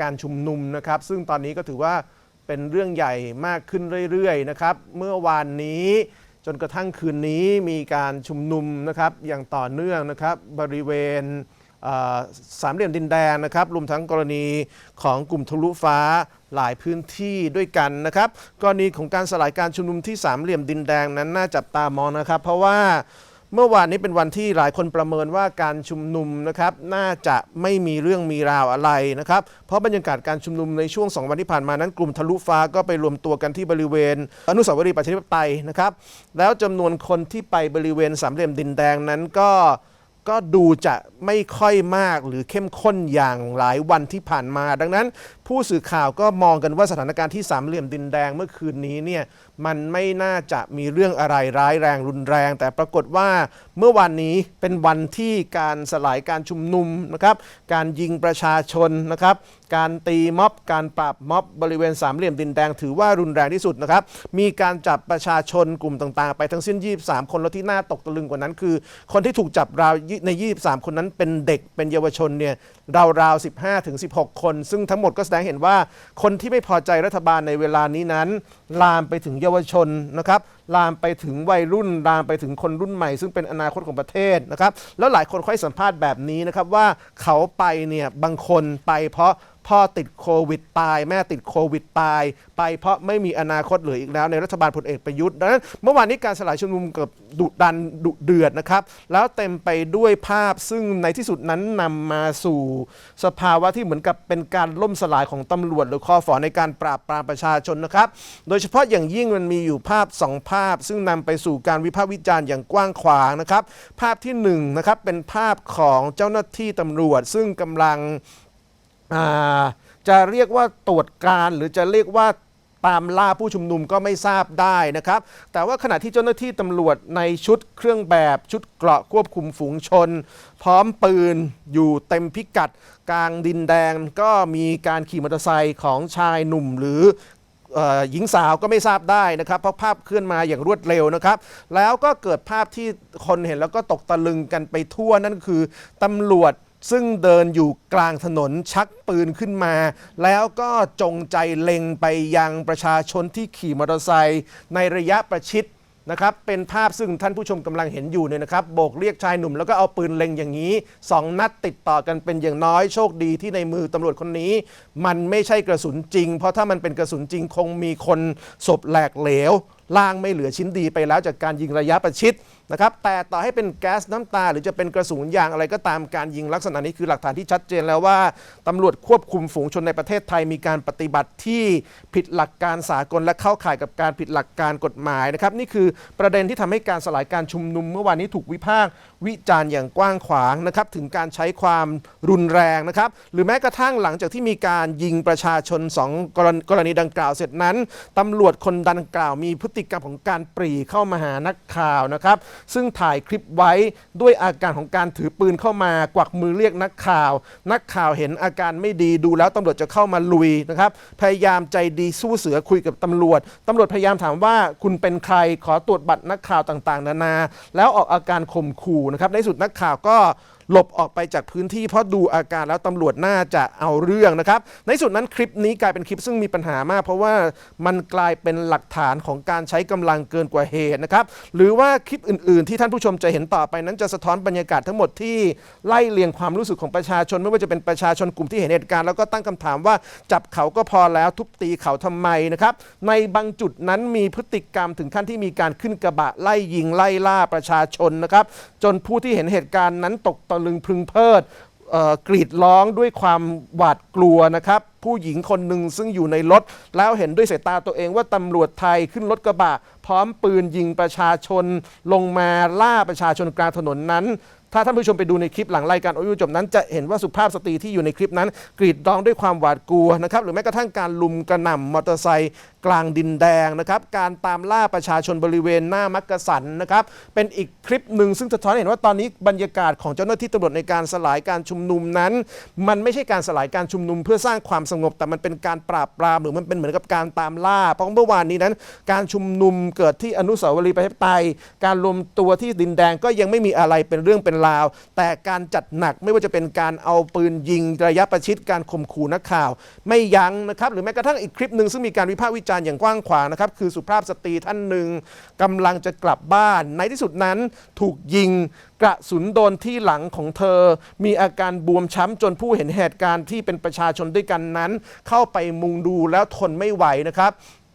การชุมนุมนะครับ ซึ่งตอนนี้ก็ถือว่าเป็นเรื่องใหญ่มากขึ้นเรื่อยๆนะครับ เมื่อวานนี้จนกระทั่งคืนนี้มีการชุมนุมนะครับอย่างต่อเนื่องนะครับบริเวณสามเหลี่ยมดินแดงนะครับรวมทั้งกรณีของกลุ่มทะลุฟ้าหลายพื้นที่ด้วยกันนะครับ กรณีของการสลายการชุมนุมที่สามเหลี่ยมดินแดงนั้นน่าจับตามองนะครับ เพราะว่า เมื่อวานนี้เป็นวันที่หลายคนประเมินว่าการชุมนุมนะครับน่าจะไม่มีเรื่องมีราวอะไรนะครับเพราะบรรยากาศการชุมนุมในช่วง 2 วันที่ผ่านมานั้นกลุ่มทะลุฟ้าก็ไปรวมตัวกันที่บริเวณ อนุสาวรีย์ประชาธิปไตยนะครับแล้วจำนวนคนที่ไปบริเวณสามเหลี่ยมดินแดงนั้นก็ก็ดูจะไม่ค่อยมากหรือเข้มข้นอย่างหลายวันที่ผ่านมา ดังนั้น ผู้สื่อข่าวก็มองกันว่าสถานการณ์ที่สามเหลี่ยมดินแดงเมื่อคืนนี้เนี่ยมันไม่น่าจะมีเรื่องอะไรร้ายแรงรุนแรง แต่ปรากฏว่าเมื่อวันนี้เป็นวันที่การสลายการชุมนุมนะครับ การยิงประชาชนนะครับ การตีม็อบ การปราบม็อบบริเวณสามเหลี่ยมดินแดงถือว่ารุนแรงที่สุดนะครับ มีการจับประชาชนกลุ่มต่างๆ ไปทั้งสิ้น 23 คนแล้วที่น่าตกตะลึงกว่านั้น คือ คนที่ถูกจับราวใน 23 คนนั้นเป็นเด็กเป็นเยาวชนเนี่ยราวๆ15ถึง16 คน ซึ่งทั้งหมดก็แสดงเห็นว่าคนที่ไม่พอใจรัฐบาลในเวลานี้นั้น ลามไปถึงเยาวชนนะครับลามไปถึงวัยรุ่น ลามไปถึงคนรุ่นใหม่ ซึ่งเป็นอนาคตของประเทศนะครับ แล้วหลายคนค่อยสัมภาษณ์แบบนี้นะครับว่าเขาไปเนี่ยบางคนไปเพราะ พ่อติดโควิดตาย แม่ติดโควิดตาย ไปเพราะไม่มีอนาคตเหลืออีกแล้วในรัฐบาลพลเอกประยุทธ์ดังนั้นเมื่อวานนี้การสลายชุมนุมเกือบดุดันดุเดือดนะครับแล้วเต็มไปด้วยภาพซึ่งในที่สุดนั้นนำมาสู่สภาวะที่เหมือนกับเป็นการล่มสลายของตำรวจหรือคอฝอในการปราบปรามประชาชนนะครับ โดยเฉพาะอย่างยิ่งมันมีอยู่ภาพสองภาพ ซึ่งนำไปสู่การวิพากษ์วิจารณ์อย่างกว้างขวางนะครับ ภาพที่หนึ่งนะครับเป็นภาพของเจ้าหน้าที่ตำรวจซึ่งกำลัง อ่าจะเรียกว่าตรวจการหรือจะเรียกว่าตามล่าผู้ชุมนุมก็ไม่ทราบได้นะครับ แต่ว่าขณะที่เจ้าหน้าที่ตำรวจในชุดเครื่องแบบชุดเกราะควบคุมฝูงชน พร้อมปืนอยู่เต็มพิกัด กลางดินแดงก็มีการขี่มอเตอร์ไซค์ของชายหนุ่มหรือเอ่อหญิงสาวก็ไม่ทราบได้นะครับ เพราะภาพเคลื่อนมาอย่างรวดเร็วนะครับ แล้วก็เกิดภาพที่คนเห็นแล้วก็ตกตะลึงกันไปทั่วนั่นคือตำรวจ ซึ่งเดินอยู่กลางถนนชักปืนขึ้นมา แล้วก็จงใจเล็งไปยังประชาชนที่ขี่มอเตอร์ไซค์ในระยะประชิดนะครับเป็นภาพซึ่งท่านผู้ชมกำลังเห็นอยู่เนี่ยนะครับโบกเรียกชายหนุ่มแล้วก็เอาปืนเล็งอย่างนี้สองนัดติดต่อกันเป็นอย่างน้อยโชคดีที่ในมือตำรวจคนนี้ มันไม่ใช่กระสุนจริง เพราะถ้ามันเป็นกระสุนจริงคงมีคนศพแหลกเหลวล่างไม่เหลือชิ้นดีไปแล้วจากการยิงระยะประชิด นะครับแต่ต่อให้เป็นแก๊สน้ำตา หรือจะเป็นกระสุนยางอะไรก็ตามการยิงลักษณะนี้คือหลักฐานที่ชัดเจนแล้วว่าตำรวจควบคุมฝูงชนในประเทศไทยมีการปฏิบัติที่ผิดหลักการสากลและเข้าข่ายกับการผิดหลักการกฎหมายนะครับนี่คือประเด็นที่ทำให้การสลายการชุมนุมเมื่อวานนี้ถูกวิพากษ์วิจารณ์อย่างกว้างขวางนะครับถึงการใช้ความรุนแรงนะครับหรือแม้กระทั่งหลังจากที่มีการยิงประชาชนสองกรณีดังกล่าวเสร็จนั้นตำรวจคนดังกล่าวมีพฤติกรรมของการปรีเข้ามาหานักข่าวนะครับซึ่งถ่ายคลิปไว้ด้วยอาการของการถือปืนเข้ามากวักมือเรียกนักข่าว นักข่าวเห็นอาการไม่ดีดูแล้วตำรวจจะเข้ามาลุยนะครับพยายามใจดีสู้เสือคุยกับตำรวจตำรวจพยายามถามว่าคุณเป็นใครขอตรวจบัตรนักข่าวต่างๆ นานา แล้วออกอาการข่มขู่นะครับในสุดนักข่าวก็ หลบออกไปจากพื้นที่เพราะดูอาการแล้วตำรวจน่าจะเอาเรื่องนะครับ ในสุดนั้นคลิปนี้กลายเป็นคลิปซึ่งมีปัญหามาก เพราะว่ามันกลายเป็นหลักฐานของการใช้กำลังเกินกว่าเหตุนะครับ หรือว่าคลิปอื่น ๆ ที่ท่านผู้ชมจะเห็นต่อไปนั้นจะสะท้อนบรรยากาศทั้งหมดที่ไล่เลียงความรู้สึกของประชาชน ไม่ว่าจะเป็นประชาชนกลุ่มที่เห็นเหตุการณ์แล้วก็ตั้งคำถามว่าจับเขาก็พอแล้วทุบตีเขาทำไมนะครับ ในบางจุดนั้นมีพฤติกรรมถึงขั้นที่มีการขึ้นกระบะไล่ยิงไล่ล่าประชาชนนะครับ จนผู้ที่เห็นเหตุการณ์นั้นตกตะลึงพึงเพิดกรีดร้องด้วยความหวาดกลัวนะครับ ผู้หญิงคนหนึ่งซึ่งอยู่ในรถ แล้วเห็นด้วยสายตาตัวเองว่าตำรวจไทยขึ้นรถกระบะ พร้อมปืนยิงประชาชน ลงมาล่าประชาชนกลางถนนนั้น ถ้าท่านผู้ชมไปดูในคลิปหลังรายการโอยุจบนั้น จะเห็นว่าสุภาพสตรีที่อยู่ในคลิปนั้น กรีดร้องด้วยความหวาดกลัวนะครับหรือแม้กระทั่งการลุมกระหน่ำมอเตอร์ไซค์กลางดินแดงนะครับการตามล่าประชาชนบริเวณหน้ามักกะสันนะครับเป็นอีกคลิปหนึ่งซึ่งสะท้อนเห็นว่าตอนนี้บรรยากาศของเจ้าหน้าที่ตำรวจในการสลายการชุมนุมนั้น มันไม่ใช่การสลายการชุมนุมเพื่อสร้างความสงบ แต่มันเป็นการปราบปรามหรือมันเป็นเหมือนกับการตามล่าเพราะเมื่อวานนี้นั้น การชุมนุมเกิดที่อนุสาวรีย์ประชาธิปไตย การรวมตัวที่ดินแดงก็ยังไม่มีอะไรเป็นเรื่องเป็นราว แต่การจัดหนักไม่ว่าจะเป็นการเอาปืนยิงระยะประชิดการข่มขู่นักข่าว ไม่ยั้งนะครับหรือแม้กระทั่งอีกคลิปหนึ่งซึ่งมีการวิพากษ์วิจารณ์อย่างกว้างขวางนะครับ คือสุภาพสตรีท่านหนึ่งกำลังจะกลับบ้าน ในที่สุดนั้นถูกยิงกระสุนโดนที่หลังของเธอ มีอาการบวมช้ำจนผู้เห็นเหตุการณ์ที่เป็นประชาชนด้วยกันนั้น เข้าไปมุงดูแล้วทนไม่ไหวนะครับ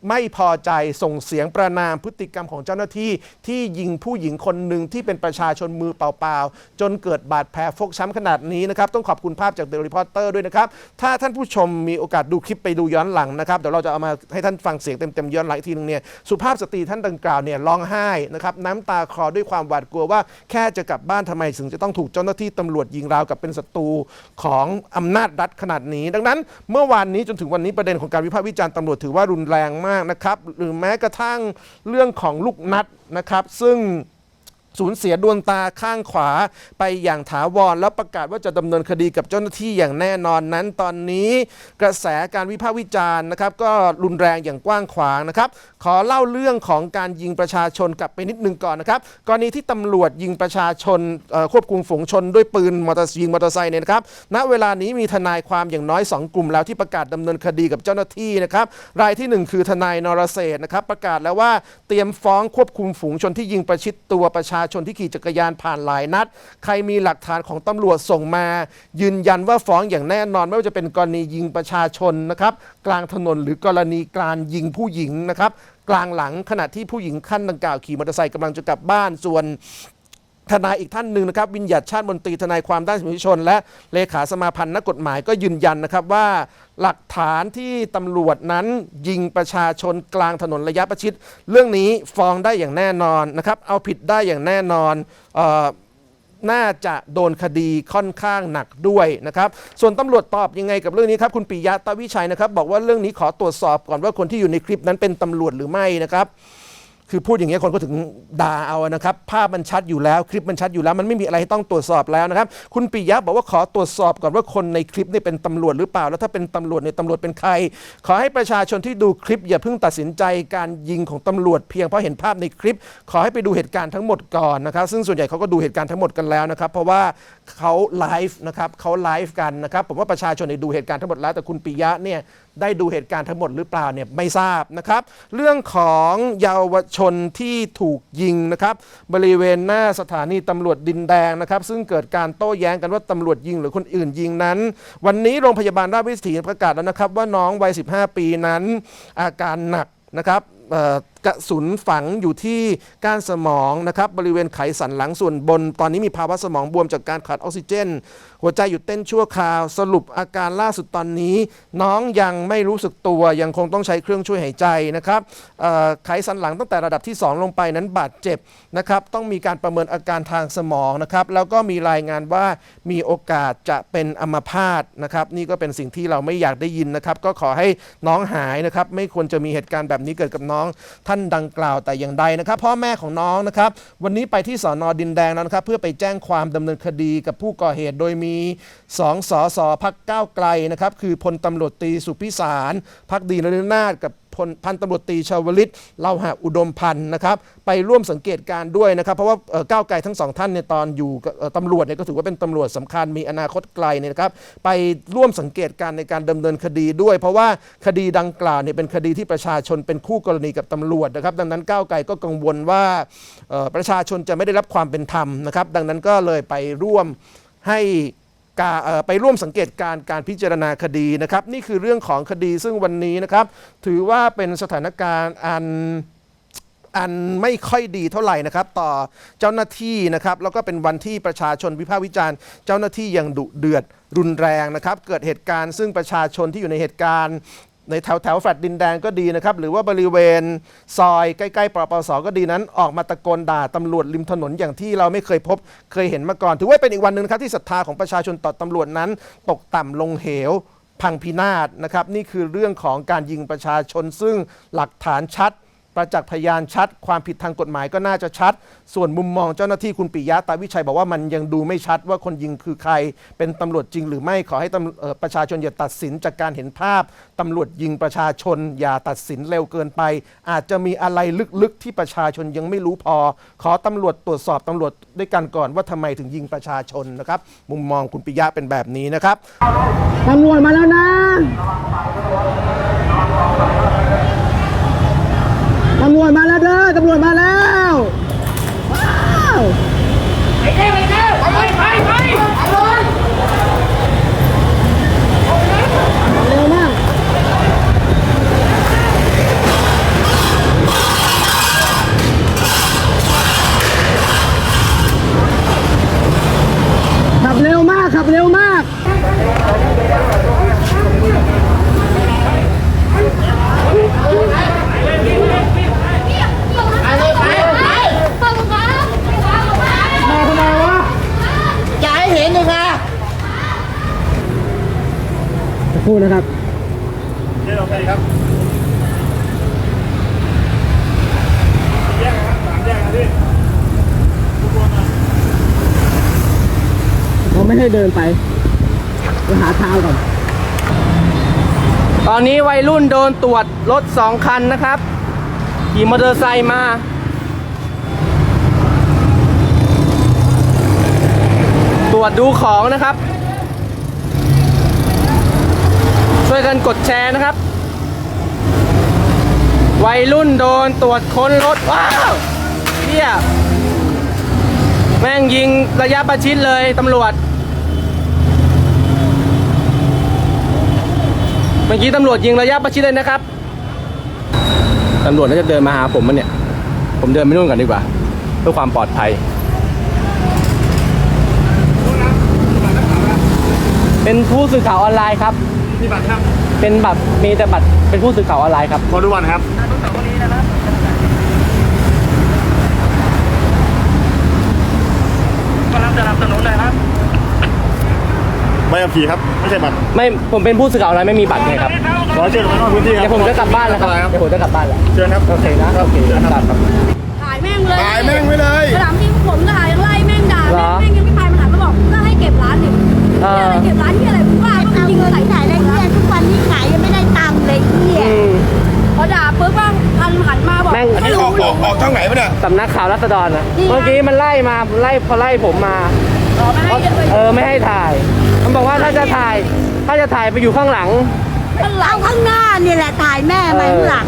ไม่พอใจส่งเสียงประนามพฤติกรรมของเจ้าหน้าที่ ที่ยิงผู้หญิงคนหนึ่งที่เป็นประชาชนมือเปล่าๆ จนเกิดบาดแผลฟกช้ำขนาดนี้นะครับ ต้องขอบคุณภาพจากเดลิพอร์เตอร์ด้วยนะครับ ถ้าท่านผู้ชมมีโอกาสดูคลิปไปดูย้อนหลังนะครับ เดี๋ยวเราจะเอามาให้ท่านฟังเสียงเต็มๆย้อนหลังอีกทีนึงเนี่ยสุภาพสตรีท่านดังกล่าวเนี่ยร้องไห้นะครับน้ำตาคลอด้วยความหวาดกลัวว่าแค่จะกลับบ้านทำไมถึงจะต้องถูกเจ้าหน้าที่ตำรวจยิงราวกับเป็นศัตรูของอำนาจรัฐขนาดนี้ ดังนั้น เมื่อวานนี้จนถึงวันนี้ประเด็นของการวิพากษ์วิจารณ์ตำรวจถือว่ารุนแรงมากนะครับ หรือแม้กระทั่งเรื่องของลูกนัดนะครับ ซึ่ง สูญเสียดวงตาข้างขวาไปอย่างถาวร แล้วประกาศว่าจะดำเนินคดีกับเจ้าหน้าที่อย่างแน่นอนนั้นตอนนี้ กระแสการวิพากษ์วิจารณ์นะครับ ก็รุนแรงอย่างกว้างขวางนะครับ ขอเล่าเรื่องของการยิงประชาชนกลับไปนิดนึงก่อนนะครับกรณีที่ตำรวจยิงประชาชนควบคุมฝูงชนด้วยปืนมอเตอร์ยิงมอเตอร์ไซค์เนี่ยนะครับณเวลานี้มีทนายความอย่างน้อย 2 กลุ่มแล้วที่ประกาศดำเนินคดีกับเจ้าหน้าที่นะครับรายทีหนึ่1 คือทนายนรเศษนะครับประกาศแล้วว่าเตรียมฟ้องควบคุมฝูงชนที่ยิงประชิดตัวประชาชนที่ขี่จักรยานผ่านหลายนัด ใครมีหลักฐานของตำรวจส่งมา ยืนยันว่าฟ้องอย่างแน่นอน ไม่ว่าจะเป็นกรณียิงประชาชนนะครับ กลางถนนหรือกรณีการยิงผู้หญิงนะครับ กลางหลังขณะที่ผู้หญิงขั้นดังกล่าวขี่มอเตอร์ไซค์กำลังจะกลับบ้านส่วน ทนายอีกท่านหนึ่งนะครับวิญญัติชาติมนตรีทนายความด้านสิทธิชน และเลขาสมาพันธ์นักกฎหมายก็ยืนยันนะครับว่าหลักฐานที่ตำรวจนั้นยิงประชาชนกลางถนนระยะประชิด เรื่องนี้ฟ้องได้อย่างแน่นอนนะครับเอาผิดได้อย่างแน่นอนออน่าจะโดนคดีค่อนข้างหนักด้วยนะครับ ส่วนตำรวจตอบยังไงกับเรื่องนี้ครับ คุณปิยะตาวิชัยนะครับ บอกว่าเรื่องนี้ขอตรวจสอบก่อนว่าคนที่อยู่ในคลิปนั้นเป็นตำรวจหรือไม่นะครับ คือพูดอย่างนี้ยคนก็ถึงด่าเอานะครับ ภาพมันชัดอยู่แล้วคลิปมันชัดอยู่แล้ว มันไม่มีอะไรให้ต้องตรวจสอบแล้วนะครับ คุณปิยะบอกว่าขอตรวจสอบก่อนว่าคนในคลิปนี่เป็นตำรวจหรือเปล่า แล้วถ้าเป็นตำรวจเนี่ยตำรวจเป็นใคร ขอให้ประชาชนที่ดูคลิป อย่าเพิ่งตัดสินใจการยิงของตำรวจเพียงเพราะเห็นภาพในคลิป ขอให้ไปดูเหตุการณ์ทั้งหมดก่อนนะครับ ซึ่งส่วนใหญ่เขาก็ดูเหตุการณ์ทั้งหมดกันแล้วนะครับ เพราะว่าเขาไลฟ์นะครับเขาไลฟ์กันนะครับผมว่าประชาชนเนี่ยดูเหตุการณ์ทั้งหมดแล้วแต่คุณปิยะเนี่ย ได้ดูเหตุการณ์ทั้งหมดหรือเปล่าเนี่ยไม่ทราบนะครับ เรื่องของเยาวชนที่ถูกยิงนะครับบริเวณหน้าสถานีตำรวจดินแดงนะครับ ซึ่งเกิดการโต้แย้งกันว่าตำรวจยิงหรือคนอื่นยิงนั้น วันนี้โรงพยาบาลราชวิถีประกาศแล้วนะครับ ว่าน้องวัย 15 ปีนั้น อาการหนักนะครับกระสุนฝังอยู่ที่ก้านสมองนะครับบริเวณไขสันหลังส่วนบน ตอนนี้มีภาวะสมองบวมจากการขาดออกซิเจนหัวใจหยุดเต้นชั่วคราว สรุปอาการล่าสุดตอนนี้ น้องยังไม่รู้สึกตัวยังคงต้องใช้เครื่องช่วยหายใจนะครับไขสันหลังตั้งแต่ระดับที่ 2 ลงไปนั้นบาดเจ็บนะครับต้องมีการประเมินอาการทางสมองนะครับแล้วก็มีรายงานว่ามีโอกาสจะเป็นอัมพาตนะครับนี่ก็เป็นสิ่งที่เราไม่อยากได้ยินนะครับก็ขอให้น้องหายนะครับไม่ควรจะมีเหตุการณ์แบบนี้เกิดกับน้องท่านดังกล่าวแต่อย่างใดนะครับ พ่อแม่ของน้องนะครับวันนี้ไปที่สอนอดินแดงแล้วนะครับเพื่อไปแจ้งความดำเนินคดีกับผู้ก่อเหตุโดยมีสองสอสอพักก้าวไกลนะครับคือพลตำรวจตีสุพิสารพักดีนฤนาถกับพลพันตำรวจตีชาวลิตเลาหะอุดมพันธ์นะครับไปร่วมสังเกตการ์ด้วยนะครับเพราะว่าก้าวไกลทั้งสองท่านเนี่ยตอนอยู่ตำรวจเนี่ยก็ถือว่าเป็นตำรวจสำคัญมีอนาคตไกลเนี่ยนะครับไปร่วมสังเกตการในการดำเนินคดีด้วย เพราะว่าคดีดังกล่าวเนี่ยเป็นคดีที่ประชาชนเป็นคู่กรณีกับตำรวจนะครับดังนั้นก้าวไกลก็กังวลว่าประชาชนจะไม่ได้รับความเป็นธรรมนะครับดังนั้นก็เลยไปร่วมให้ กาเอ่อไปร่วมสังเกตการณ์การพิจารณาคดีนะครับ นี่คือเรื่องของคดีซึ่งวันนี้นะครับ ถือว่าเป็นสถานการณ์อันอันไม่ค่อยดีเท่าไหร่นะครับต่อเจ้าหน้าที่นะครับแล้วก็เป็นวันที่ประชาชนวิพากษ์วิจารณ์ เจ้าหน้าที่อย่างดุเดือดรุนแรงนะครับ เกิดเหตุการณ์ซึ่งประชาชนที่อยู่ในเหตุการณ์ ในแถวแถวแฟลตดินแดงก็ดีนะครับ หรือว่าบริเวณซอยใกล้ๆปปสก็ดีนั้น ออกมาตะโกนด่าตำรวจริมถนนอย่างที่เราไม่เคยพบเคยเห็นมาก่อน ถือว่าเป็นอีกวันหนึ่งนะครับที่ศรัทธาของประชาชนต่อตำรวจนั้น ตกต่ำลงเหว พังพินาศนะครับ นี่คือเรื่องของการยิงประชาชนซึ่งหลักฐานชัด ประจักษ์พยานชัด ความผิดทางกฎหมายก็น่าจะชัด ส่วนมุมมองเจ้าหน้าที่คุณปิยะตาวิชัยบอกว่ามันยังดูไม่ชัดว่าคนยิงคือใคร เป็นตำรวจจริงหรือไม่ขอให้ตำเอ่อประชาชนอย่าตัดสินจากการเห็นภาพตำรวจยิงประชาชน อย่าตัดสินเร็วเกินไป อาจจะมีอะไรลึกๆที่ประชาชนยังไม่รู้พอ ขอตำรวจตรวจสอบตำรวจด้วยกันก่อนว่าทำไมถึงยิงประชาชนนะครับ มุมมองคุณปิยะเป็นแบบนี้นะครับตำรวจมาแล้วนะ นะครับเดี๋ยวเราไปครับแยกนะครับสามแยกนะพี่เราไม่ให้เดินไปไปหาทางก่อนตอนนี้วัยรุ่นโดนตรวจรถสองคันนะครับขี่มอเตอร์ไซค์มาตรวจดูของนะครับ ช่วยกันกดแชร์นะครับ วัยรุ่นโดนตรวจค้นรถ ว้าวเฮียแม่งยิงระยะประชิดเลยตำรวจ เมื่อกี้ตำรวจยิงระยะประชิดเลยนะครับ ตำรวจน่าจะเดินมาหาผมมันเนี่ย ผมเดินไปนู่นก่อนดีกว่า เพื่อความปลอดภัย เป็นผู้สื่อข่าวออนไลน์ครับ มีบัตรครับเป็นบัตรมีแต่บัตรเป็นผู้สื่อข่าวออนไลน์ครับ ขอดูบัตรครับกำลังจะนำสนุนเลยครับใบขับขี่ครับ ไม่ใช่บัตรไม่ผมเป็นผู้สื่อข่าวออนไลน์ไม่มีบัตรไงครับขอเชิญออกมานอกพื้นที่ครับเดี๋ยวผมจะกลับบ้านแล้วครับเดี๋ยวผมจะกลับบ้านแล้วเชิญครับโอเคนะโอเคครับครับ ถ่ายแม่งเลยถ่ายแม่งไว้เลยสนามบินผมถ่ายยังไล่แม่งด่าเหรอ แม่งแม่งยังไม่พายมาถามมาบอกก็ให้เก็บร้านดิเออเนี่ยอะไรเก็บร้านที่อะไรมึงว่าก็เอาจริงเงินใส่ที่ไหนได้เนี่ ยทุกวันนี้ขายยังไม่ได้ตังค์เลยเนี่ยอืม พอด่าปุ๊บบ้างพันหันมาบอกแม่งไม่รู้หรอกออกทางไหนวะเนี่ยสำนักข่าวรัษฎรนะนี่ไงเมื่อกี้มันไล่มาไล่พอไล่ผมมาไม่ให้เลยเออไม่ให้ถ่าย มันบอกว่าถ้าจะถ่าย ถ้าจะถ่ายไปอยู่ข้างหลังมันหลัเอางข้างหน้านี่แหละถ่ายแม่มาข้างหลัง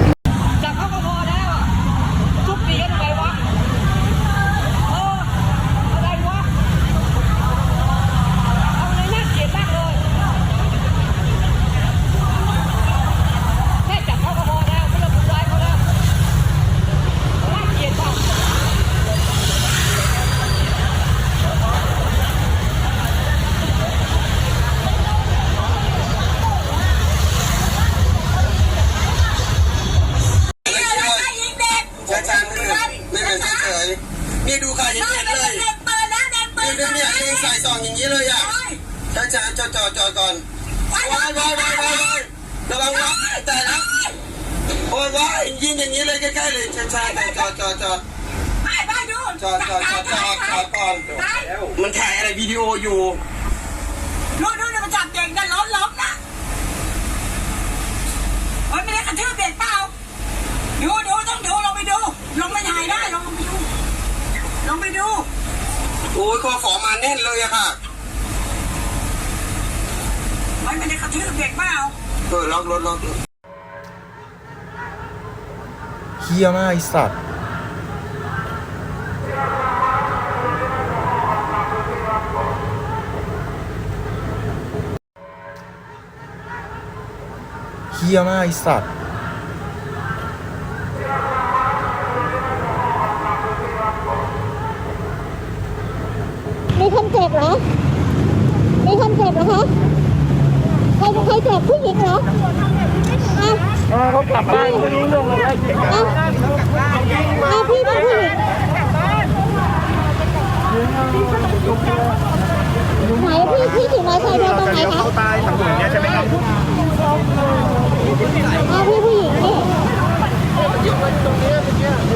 จอดจอดก่อนมันถ่ายอะไรวิดีโออยู่นู่นนู่นมันจับเด็กนะล้มล้มนะเฮ้ยไม่ได้กระทืบเด็กเปล่าดูดูต้องดูลงไปดูลงไปถ่ายได้ลงไปดูลงไปดูโอ้ยคอฝอมาแน่นเลยอะค่ะเฮ้ยไม่ได้กระทืบเด็กเปล่าเออล็อกรถล็อกรถเฮียมากไอสัตว์ ฮียมากไอสัตว์มีคนเจ็บเหรอ มีคนเจ็บเหรอคะใครใครเจ็บผู้หญิงเหรออะเขากลับบ้านไม่รู้เรื่องเลยอะอะพี่เป็นผู้หญิงไหน พี่พี่ขี่มอเตอร์ไซค์โดนตรงไหนคะเข้าใต้ทางด่วนเนี้ยใช่ไหมครับอ้าวพี่ผู้หญิงนี่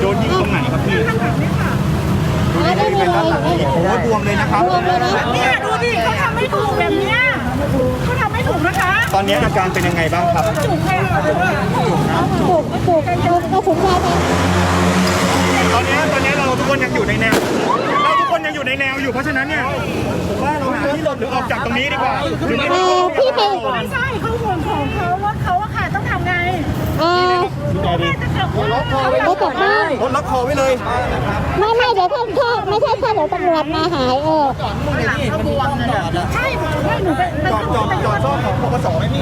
โดนยิงตรงไหนครับพี่อ๋อได้เลยนี่ โอ้บวมเลยนะครับรวมเลยนะ เนี่ยดูดิเขาทำไม่ถูกแบบเนี้ยเขาทำไม่ถูกนะคะตอนนี้อาการเป็นยังไงบ้างครับถูกเลยค่ะปลูกปลูกปลูกกระสุนยางไป ตอนนี้ตอนนี้เราทุกคนยังอยู่ในแนว อยู่ในแนวอยู่เพราะฉะนั้นเนี่ยผมว่าเราหาที่หลบหรือออกจากตรงนี้ดีกว่าหรือไม่เอก็อพี่ไปไม่ใช่เขาห่วงของเขาว่าเขาอะค่ะต้องทำไงเออจะกลับบ้านไปกลับบ้านรถล็อกคอไว้เลยไม่ไม่เดี๋ยวท่านถ้าไม่ใช่ถ้าเดี๋ยวตำรวจมาหายเออใช่ผมว่าหนูเป็นจอดจอดจอดซ่อมของปปสไหมพี่